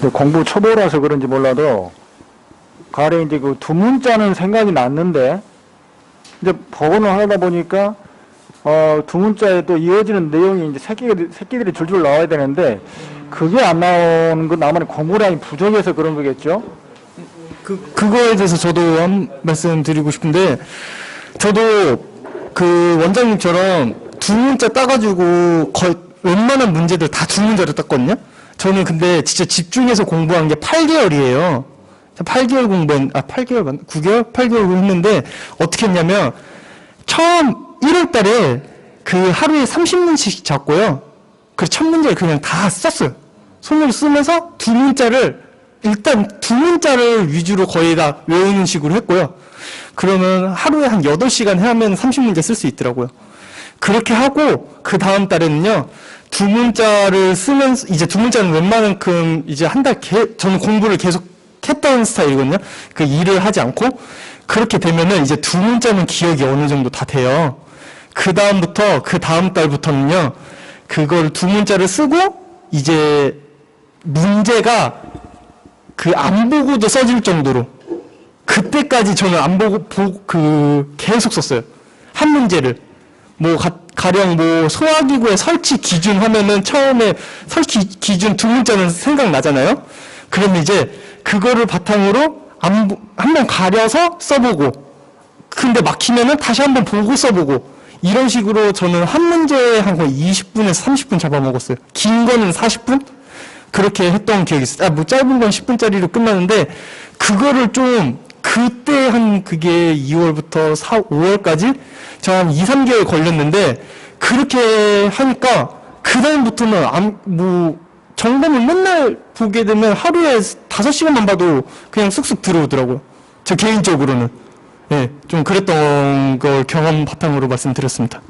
근데 공부 초보라서 그런지 몰라도 가령 이제 그 두 문자는 생각이 났는데 이제 복원을 하다 보니까 어, 두 문자에 또 이어지는 내용이 이제 새끼들이, 새끼들이 줄줄 나와야 되는데 그게 안 나오는 건 나만의 공부량이 부족해서 그런 거겠죠? 그, 그거에 대해서 저도 한 말씀 드리고 싶은데, 저도 그 원장님처럼 두 문자 따가지고 거의 웬만한 문제들 다 두 문자로 땄거든요? 저는 근데 진짜 집중해서 공부한 게 8개월이에요. 8개월 공부한, 아, 8개월, 맞나? 9개월? 8개월 했는데, 어떻게 했냐면, 처음 1월 달에 그 하루에 30문씩 잡고요. 그 첫 문제를 그냥 다 썼어요. 손으로 쓰면서 두 문자를 일단 두 문자를 위주로 거의 다 외우는 식으로 했고요. 그러면 하루에 한 8시간 하면 30문제 쓸 수 있더라고요. 그렇게 하고 그 다음 달에는요. 두 문자를 쓰면서 이제 두 문자는 웬만큼 이제 한 달 저는 공부를 계속 했던 스타일이거든요. 그 일을 하지 않고 그렇게 되면은 이제 두 문자는 기억이 어느 정도 다 돼요. 그 다음부터 그 다음 달부터는요. 그걸 두 문자를 쓰고 이제 문제가 그 안 보고도 써질 정도로 그때까지 저는 안 보고 보, 그 계속 썼어요. 한 문제를 뭐 가, 가령 뭐 소화기구의 설치 기준 하면은 처음에 설치 기준 두 문자는 생각나잖아요. 그러면 이제 그거를 바탕으로 한번 가려서 써보고 근데 막히면은 다시 한번 보고 써보고 이런 식으로 저는 한 문제에 한 거의 20분에서 30분 잡아먹었어요. 긴 거는 40분? 그렇게 했던 기억이 있어요. 아, 뭐 짧은 건 10분짜리로 끝나는데 그거를 좀 그때 한 그게 2월부터 4, 5월까지 저한 2, 3개월 걸렸는데 그렇게 하니까 그다음부터는 안, 뭐 점검을 맨날 보게 되면 하루에 5시간만 봐도 그냥 쑥쑥 들어오더라고요. 저 개인적으로는. 예, 좀 그랬던 걸 경험 바탕으로 말씀드렸습니다.